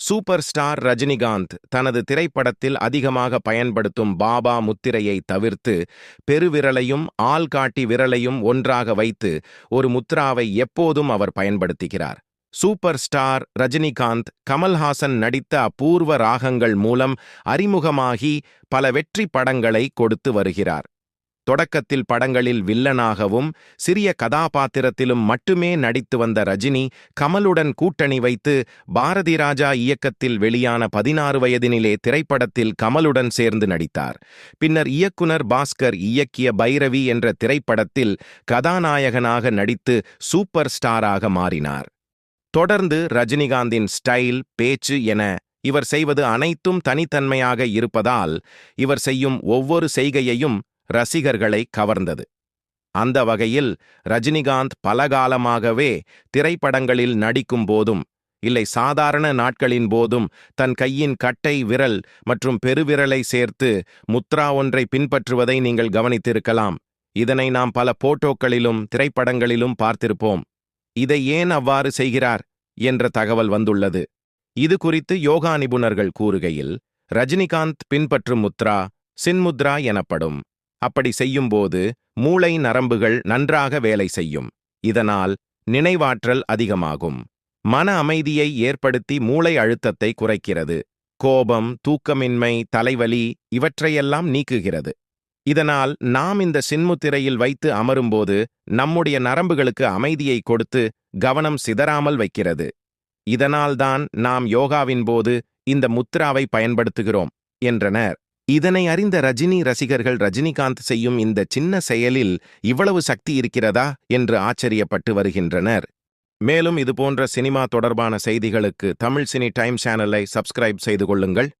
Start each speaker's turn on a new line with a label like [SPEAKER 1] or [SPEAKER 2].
[SPEAKER 1] Super star Rajinikanth தனது திரைப்படத்தில் அதிகமாக பயன்படுத்தும் பாபா முத்திரையை தவிர்த்து பெருவிரலையும் ஆள்காட்டி விரலையும் ஒன்றாக வைத்து ஒரு முத்ராவை எப்போதும் அவர் பயன்படுத்துகிறார். சூப்பர் ஸ்டார் ரஜினிகாந்த் கமல்ஹாசன் நடித்த அபூர்வ ராகங்கள் மூலம் அறிமுகமாகி பல வெற்றி படங்களை கொடுத்து வருகிறார். தொடக்கத்தில் படங்களில் வில்லனாகவும் சிறிய கதாபாத்திரத்திலும் மட்டுமே நடித்து வந்த ரஜினி கமலுடன் கூட்டணி வைத்து பாரதி ராஜா இயக்கத்தில் வெளியான பதினாறு வயதினிலே திரைப்படத்தில் கமலுடன் சேர்ந்து நடித்தார். பின்னர் இயக்குனர் பாஸ்கர் இயக்கிய பைரவி என்ற திரைப்படத்தில் கதாநாயகனாக நடித்து சூப்பர் ஸ்டாராக மாறினார். தொடர்ந்து ரஜினிகாந்தின் ஸ்டைல் பேச்சு என இவர் செய்வது அனைத்தும் தனித்தன்மையாக இருப்பதால் இவர் செய்யும் ஒவ்வொரு செய்கையையும் ரசிகர்களை கவர்ந்தது. அந்த வகையில் ரஜினிகாந்த் பலகாலமாகவே திரைப்படங்களில் நடிக்கும் போதும் இல்லை சாதாரண நாட்களின் போதும் தன் கையின் கட்டை விரல் மற்றும் பெருவிரலை சேர்த்து முத்ரா ஒன்றை பின்பற்றுவதை நீங்கள் கவனித்திருக்கலாம். இதனை நாம் பல போட்டோக்களிலும் திரைப்படங்களிலும் பார்த்திருப்போம். இதை ஏன் அவ்வாறு செய்கிறார்? என்ற தகவல் வந்துள்ளது. இது குறித்து யோகா நிபுணர்கள் கூறுகையில் ரஜினிகாந்த் பின்பற்றும் முத்ரா சின்முத்ரா எனப்படும். அப்படி செய்யும்போது மூளை நரம்புகள் நன்றாக வேலை செய்யும். இதனால் நினைவாற்றல் அதிகமாகும். மன அமைதியை ஏற்படுத்தி மூளை அழுத்தத்தை குறைக்கிறது. கோபம் தூக்கமின்மை தலைவலி இவற்றையெல்லாம் நீக்குகிறது. இதனால் நாம் இந்த சின்முத்திரையில் வைத்து அமரும்போது நம்முடைய நரம்புகளுக்கு அமைதியை கொடுத்து கவனம் சிதறாமல் வைக்கிறது. இதனால்தான் நாம் யோகாவின் போது இந்த முத்ராவை பயன்படுத்துகிறோம் என்றனர். இதனை அறிந்த ரஜினி ரசிகர்கள் ரஜினிகாந்த் செய்யும் இந்த சின்ன செயலில் இவ்வளவு சக்தி இருக்கிறதா என்று ஆச்சரியப்பட்டு வருகின்றனர். மேலும் இதுபோன்ற சினிமா தொடர்பான செய்திகளுக்கு தமிழ் சினி டைம் சேனலை சப்ஸ்கிரைப் செய்து கொள்ளுங்கள்.